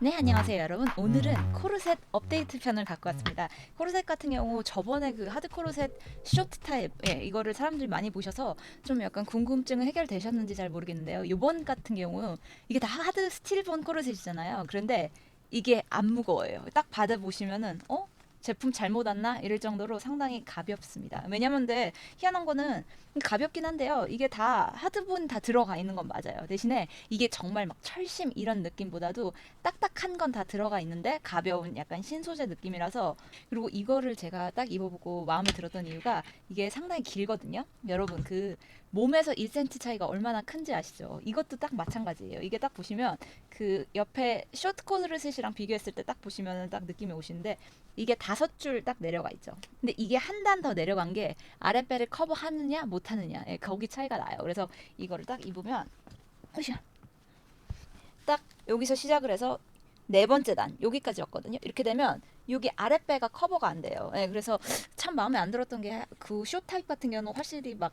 네, 안녕하세요, 여러분. 오늘은 코르셋 업데이트 편을 갖고 왔습니다. 코르셋 같은 경우 저번에 그 하드 코르셋 쇼트 타입, 예, 이거를 사람들이 많이 보셔서 좀 약간 궁금증은 해결되셨는지 잘 모르겠는데요. 이번 같은 경우 이게 다 하드 스틸본 코르셋이잖아요. 그런데 이게 안 무거워요. 딱 받아 보시면은, 어? 제품 잘못 왔나? 이럴 정도로 상당히 가볍습니다. 왜냐면 근데 희한한 거는 가볍긴 한데요. 이게 다 하드본 다 들어가 있는 건 맞아요. 대신에 이게 정말 막 철심 이런 느낌보다도 딱딱한 건 다 들어가 있는데 가벼운 약간 신소재 느낌이라서 그리고 이거를 제가 딱 입어보고 마음에 들었던 이유가 이게 상당히 길거든요. 여러분 그 몸에서 1cm 차이가 얼마나 큰지 아시죠? 이것도 딱 마찬가지예요. 이게 딱 보시면 그 옆에 쇼트코트를 셋이랑 비교했을 때 딱 보시면 딱 느낌이 오시는데 이게 다섯 줄 딱 내려가 있죠. 근데 이게 한 단 더 내려간 게 아랫배를 커버하느냐 못하느냐 예, 거기 차이가 나요. 그래서 이거를 딱 입으면. 딱 여기서 시작을 해서 네 번째 단 여기까지였거든요. 이렇게 되면 여기 아랫배가 커버가 안 돼요. 예, 그래서 참 마음에 안 들었던 게 그 쇼 타입 같은 경우는 확실히 막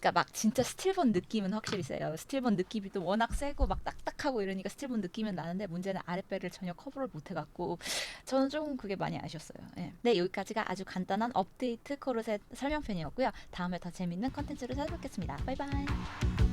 그러니까 막 진짜 스틸본 느낌은 확실히 세요. 스틸본 느낌이 또 워낙 세고 막 딱딱하고 이러니까 스틸본 느낌은 나는데 문제는 아랫배를 전혀 커버를 못 해갖고 저는 조금 그게 많이 아쉬웠어요. 예. 네 여기까지가 아주 간단한 업데이트 코르셋 설명편이었고요. 다음에 더 재밌는 컨텐츠로 찾아뵙겠습니다. 바이바이.